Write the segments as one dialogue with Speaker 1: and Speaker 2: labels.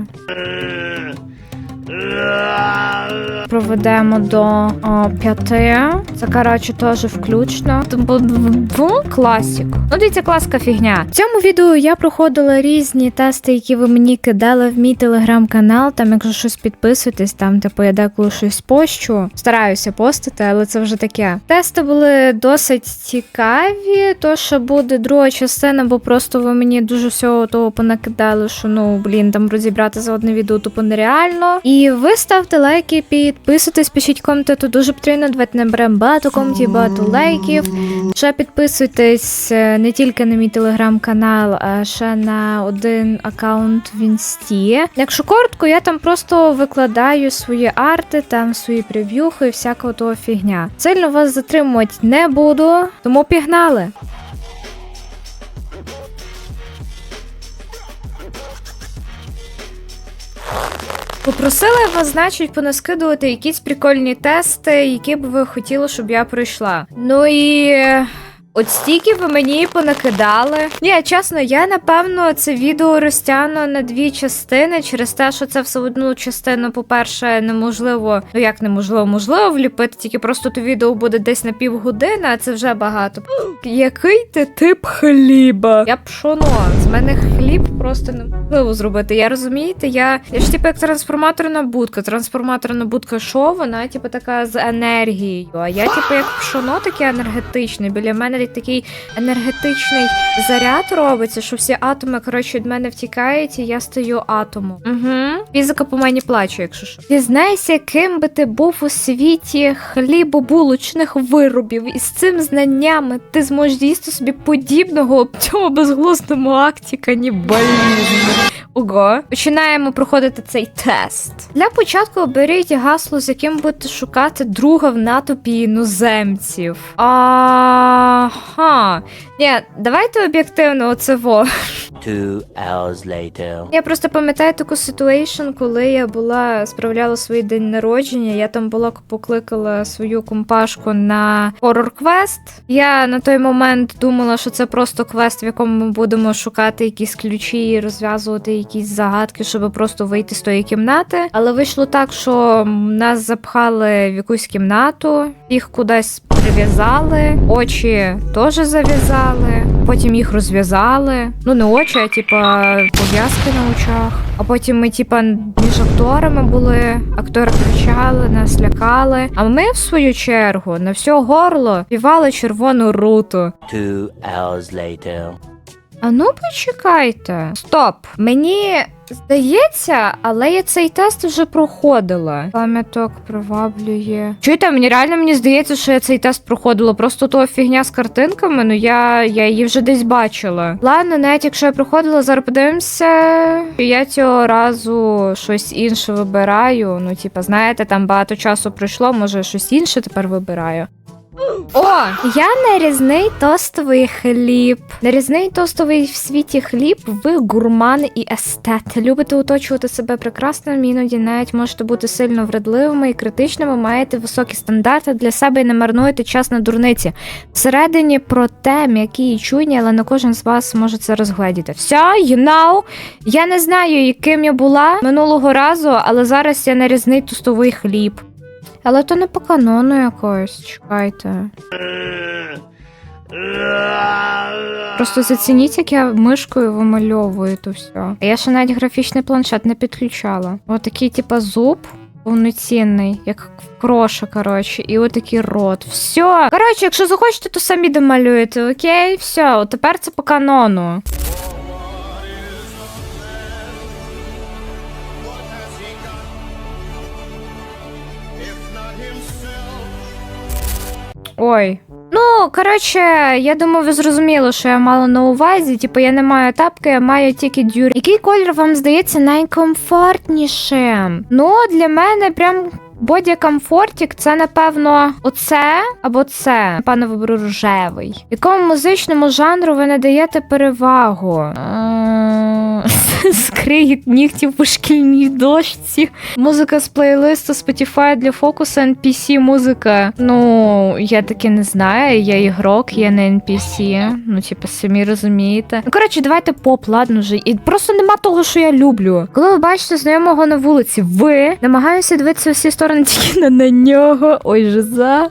Speaker 1: Uh... Проведемо до п'яти. Це коротше теж включно. Класік. Ну, дивіться, класка фігня. В цьому відео я проходила різні тести, які ви мені кидали в мій телеграм-канал. Там, якщо щось підписуйтесь, там типу я деколи щось пощу. Стараюся постити, але це вже таке. Тести були досить цікаві. То, що буде друга частина, бо просто ви мені дуже всього того понакидали, що ну блін, там розібрати за одне відео тупо нереально. І ви ставте лайки, підписуйтесь, пишіть коменти, дуже потрібно. Давайте наберемо багато коментів, багато лайків. Ще підписуйтесь е, не тільки на мій телеграм-канал, а ще на один аккаунт в інсті. Якщо коротко, я там просто викладаю свої арти, там свої прев'юхи всякого того фігня. Сильно вас затримувати не буду, тому пігнали. Попросила я вас, значить, понаскидувати якісь прикольні тести, які б ви хотіли, щоб я пройшла. Ну і. От стільки ви мені понакидали. Ні, чесно, я напевно це відео розтягну на дві частини через те, що це все одну частину, по-перше, неможливо. Ну як неможливо, можливо вліпити, тільки просто то відео буде десь на півгодини, а це вже багато. Який ти тип хліба? Я пшоно. З мене хліб просто неможливо зробити. Я розумієте, я, я ж типу як трансформаторна будка. Трансформаторна будка що? Вона, типу, така з енергією. А я, типу, як пшоно таке енергетичне. Біля мене такий енергетичний заряд робиться, що всі атоми, коротше, від мене втікають, і я стаю атомом. Угу. Фізика по мені плаче, якщо що. Дізнайся, ким би ти був у світі хлібобулочних виробів. І з цим знаннями ти зможеш їсти собі подібного в цьому безглуздому акті канібалізму. Ого. Починаємо проходити цей тест. Для початку оберіть гасло, з яким будете шукати друга в натовпі іноземців. Ага. Ні, давайте об'єктивно оце во.
Speaker 2: Two hours later.
Speaker 1: Я просто пам'ятаю таку ситуейшн, коли я була справляла свій день народження. Я там була покликала свою компашку на хорор квест. Я на той момент думала, що це просто квест, в якому ми будемо шукати якісь ключі і розв'язувати якісь загадки, щоб просто вийти з тої кімнати. Але вийшло так, що нас запхали в якусь кімнату, їх кудись прив'язали, очі теж зав'язали, потім їх розв'язали. Ну, не очі, а типа пов'язки на очах. А потім ми, типа, між акторами були, актори кричали, нас лякали. А ми, в свою чергу, на все горло співали червону руту.
Speaker 2: Two hours later.
Speaker 1: А ну почекайте. Стоп. Мені здається, але я цей тест вже проходила. Пам'яток приваблює. Чуєте, мені реально мені здається, що я цей тест проходила. Просто то фігня з картинками, ну я, я її вже десь бачила. Ладно, навіть якщо я проходила, зараз подивимося. Я цього разу щось інше вибираю. Ну, типа, знаєте, там багато часу пройшло, може щось інше тепер вибираю. О, я нарізний тостовий хліб. Нарізний тостовий в світі хліб. Ви гурман і естет. Любите оточувати себе прекрасним, іноді навіть можете бути сильно вредливими і критичними. Маєте високі стандарти для себе і не марнуєте час на дурниці. Всередині про те, м'які і чуйні, але не кожен з вас може це розгледіти. Все, you know, я не знаю, яким я була минулого разу, але зараз я нарізний тостовий хліб. Але то не по канону якось, чекайте. Просто зацініть, як я мишкою вимальовую то все. А я ще навіть графічний планшет не підключала. Отакий, типа, зуб повноцінний, як кроша, коротше, і отакий рот. Все. Коротше, якщо захочете, то самі домалюєте, окей? Все, тепер це по канону. Ой. Ну, коротше, я думаю, ви зрозуміли, що я мала на увазі. Типу, я не маю тапки, я маю тільки дюрі. Який колір вам здається найкомфортнішим? Ну, для мене прям. Боді комфортік це напевно оце або це. Напевно, виберу рожевий. Якому музичному жанру ви надаєте перевагу? Скриють нігтів по шкільній дошці. Музика з плейлисту Spotify для фокусу NPC музика. Ну, я таки не знаю, я ігрок, я не NPC. Ну, типу, самі розумієте. Ну, коротше, давайте поп, ладно вже. І просто нема того, що я люблю. Коли ви бачите знайомого на вулиці, ви намагаєтеся дивитися всі сторони тільки на нього. Ой, жиза.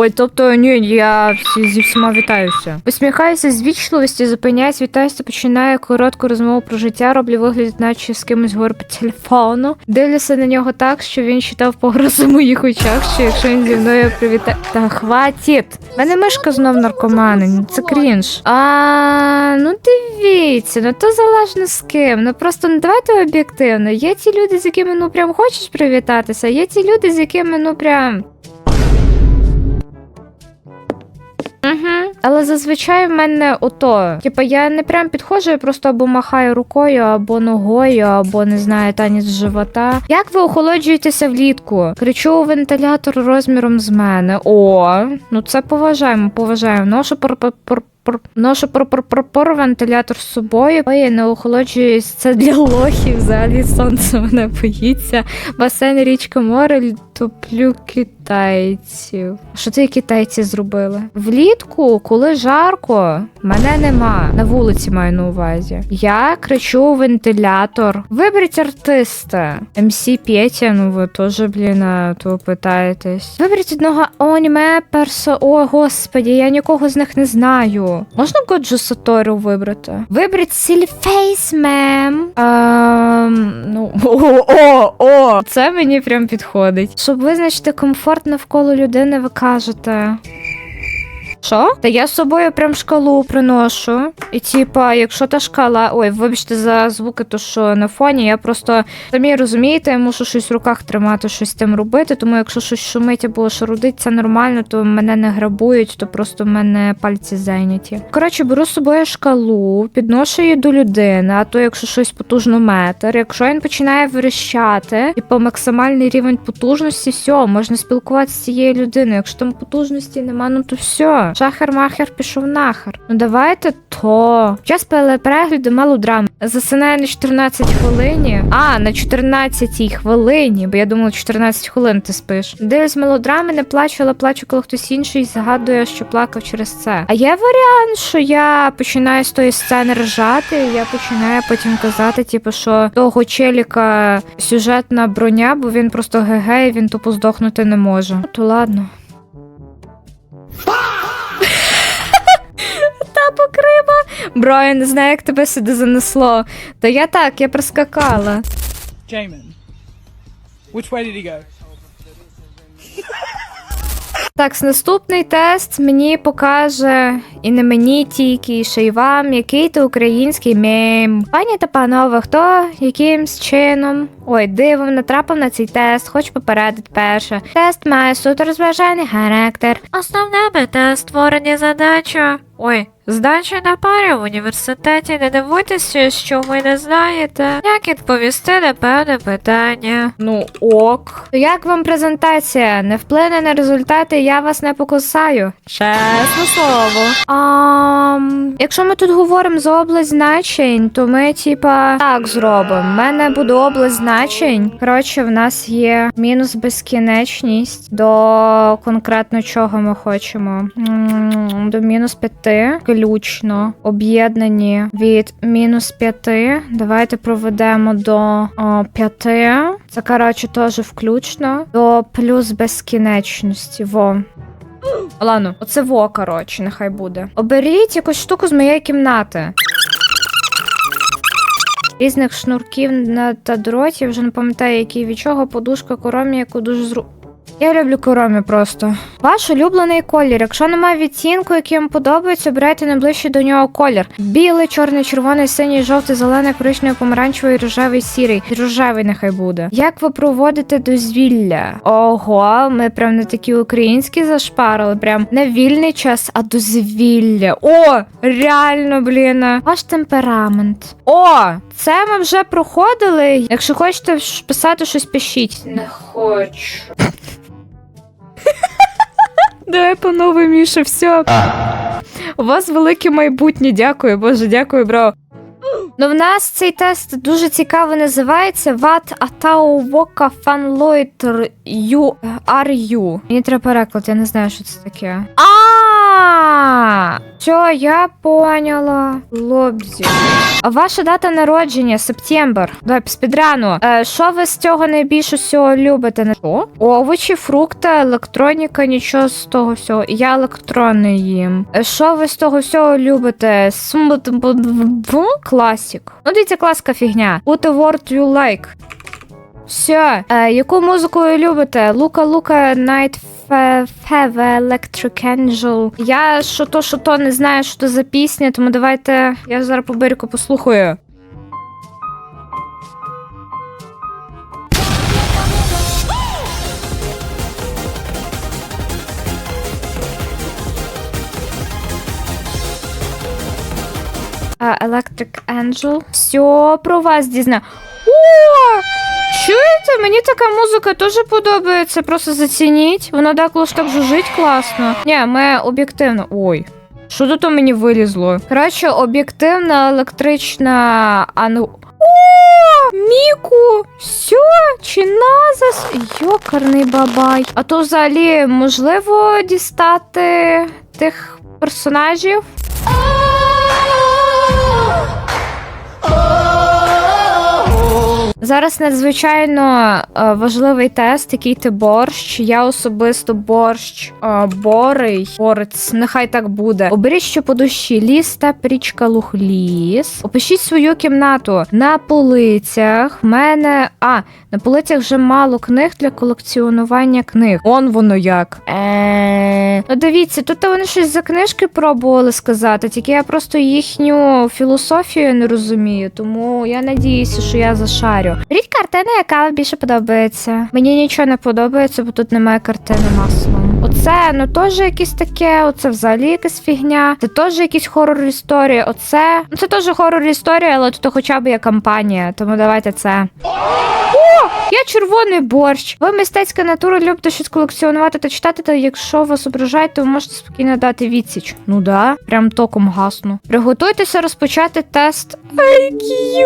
Speaker 1: Ой, тобто, ні, я всі, зі всіма вітаюся. Посміхаюся з вічливості, зупиняюсь, вітаюся, починаю коротку розмову про життя, роблю вигляд, наче з кимось говорю по телефону. Дивлюся на нього так, що він читав погрозу в моїх очах, що якщо він зі мною привітає. Та хватить! Мене мишка знов наркоманить, це крінж. А ну дивіться, ну то залежно з ким. Ну просто ну давайте об'єктивно. Є ті люди, з якими ну прям хочеш привітатися, є ті люди, з якими ну прям. Але зазвичай в мене ото. Типа я не прям підходжу, я просто або махаю рукою, або ногою, або не знаю, танець живота. Як ви охолоджуєтеся влітку? Кричу у вентилятор розміром з мене. О, ну це поважаємо, поважаємо. Ношу пор ношу пор пор пор пор вентилятор з собою. Ой, я не охолоджуюсь. Це для лохів. Взагалі сонце мене боїться. Басейн, річка, море, топлю китайців. Що це китайці зробили? Влітку, коли жарко, мене нема. На вулиці маю на увазі. Я кричу вентилятор. Виберіть артиста. МС Петя, ну ви теж, блін, то питаєтесь. Виберіть одного аніме персо. О, господі, я нікого з них не знаю. Можна Годжу Сатору вибрати? Виберіть Сільфейс, мем. Ем, ну, о, о, о, це мені прям підходить. Щоб визначити комфорт навколо людини, ви кажете. Що? Та я з собою прям шкалу приношу. І типа, якщо та шкала. Ой, вибачте за звуки, то що на фоні, я просто самі розумієте, я мушу щось в руках тримати, щось тим робити. Тому якщо щось шумить або шарудить, це нормально, то мене не грабують, то просто в мене пальці зайняті. Коротше, беру з собою шкалу, підношу її до людини, а то якщо щось потужно метр, якщо він починає верещати і по максимальний рівень потужності, все, можна спілкуватися з цією людиною. Якщо там потужності нема, ну то все. Шахер-махер пішов нахер. Ну давайте то. Час перегляду мелодрами. Засинаю на 14 хвилині. А, на 14 хвилині, бо я думала, 14 хвилин ти спиш. Дивлюсь мелодрами, не плачу, але плачу, коли хтось інший згадує, що плакав через це. А є варіант, що я починаю з тої сцени ржати, і я починаю потім казати, типу, що того челіка сюжетна броня, бо він просто і він тупо здохнути не може. Ну, То ладно. Покрива. Бро, я не знаю, як тебе сюди занесло. Та я так, я проскакала.
Speaker 3: Jamin. Which way did he go?
Speaker 1: Так, наступний тест мені покаже і не мені тільки, і ще й вам, який то український мем. Пані та панове, хто якимсь чином ой, дивом натрапив на цей тест, хоч попередить перше. Тест має суто розважальний характер. Основна мета створення задачі. Ой, здача на парі в університеті. Не дивуйтеся, що ви не знаєте. Як відповісти на певне питання? Ну ок. Як вам презентація? Не вплине на результати, я вас не покусаю. Чесне слово. А, якщо ми тут говоримо за область значень, то ми типа так зробимо. У мене буде область значень. Коротше, в нас є мінус безкінечність до конкретно чого ми хочемо. До мінус п'яти. Ключно. Об'єднані від мінус п'яти. Давайте проведемо до п'яти. Це коротше теж включно. До плюс безкінечності. Во. Ладно, оце во, коротше, нехай буде. Оберіть якусь штуку з моєї кімнати. Різних шнурків та дротів, вже не пам'ятаю, який від чого, подушка коромі, яку дуже зру. Я люблю коромі просто. Ваш улюблений колір. Якщо немає відтінку, який вам подобається, обирайте найближчий до нього колір. Білий, чорний, червоний, синій, жовтий, зелений, коричневий, помаранчевий, рожевий, сірий. Рожевий нехай буде. Як ви проводите дозвілля? Ого, ми прям не такі українські зашпарили. Прям не вільний час, а дозвілля. О, реально, блін. Ваш темперамент. О, це ми вже проходили. Якщо хочете писати щось, пишіть. Не хочу. Давай панове, Міша, все. У вас велике майбутнє, дякую, боже, дякую, бро. Ну, в нас цей тест дуже цікаво називається What Atao Voka Fanloiter You Are You. Мені треба переклад, я не знаю, що це таке. А, все, я поняла. Лобзі. Ваша дата народження септембр. Давай спідрану. Е, що ви з цього найбільше всього любите? Що? Овочі, фрукти, електроніка, нічого з того всього. Я електронний їм. Е, Що ви з того всього любите? Класік. Ну, дивіться, класика фігня. What a word you like. Все. Е, яку музику ви любите? Лука Лука Night Fever Electric Angel. Я що то, що то не знаю, що то за пісня, тому давайте я зараз по берегу послухаю. Electric Angel. Все про вас дізна. О! Чуєте? Мені така музика теж подобається. Просто зацініть. Вона також так жужить класно. Ні, ми об'єктивно. Ой. Що тут у мені вилізло? Коротше, об'єктивна електрична ану. О, Міку! Все, чи назас? Йокарний бабай. А то взагалі можливо дістати тих персонажів? Зараз надзвичайно е, важливий тест, який ти борщ. Я особисто борщ е, борий. Борець, нехай так буде. Оберіть, що по душі ліс та річка луг ліс. Опишіть свою кімнату на полицях. В мене. А, на полицях вже мало книг для колекціонування книг. Он воно як. Е... Ну дивіться, тут вони щось за книжки пробували сказати, тільки я просто їхню філософію не розумію, тому я надіюся, що я зашарю. Беріть картина, яка вам більше подобається. Мені нічого не подобається, бо тут немає картини масово. Оце ну теж якесь таке, оце взагалі якась фігня. Це теж якісь хорор історії. Оце ну це теж хорор історія, але тут хоча б є кампанія, тому давайте це. Я червоний борщ. Ви мистецька натура любите щось колекціонувати та читати, та якщо вас ображають, то ви можете спокійно дати відсіч. Ну да, прям током гасно. Приготуйтеся розпочати тест IQ.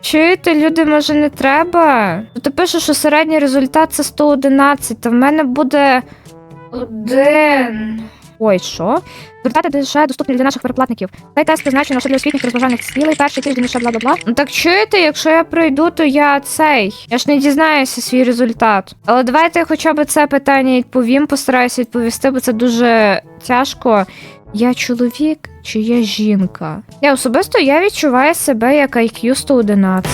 Speaker 1: Чуєте, люди, може не треба? Тут пише, що середній результат це 111, а в мене буде один. Ой, що? Звертати лише доступні для наших переплатників. Цей тест призначено лише для освітніх розважальних цілей, перший тиждень лише бла-бла-бла. Ну так чуєте, якщо я пройду, то я цей. Я ж не дізнаюся свій результат. Але давайте я хоча б це питання відповім, постараюся відповісти, бо це дуже тяжко. Я чоловік чи я жінка? Я особисто я відчуваю себе як IQ 111.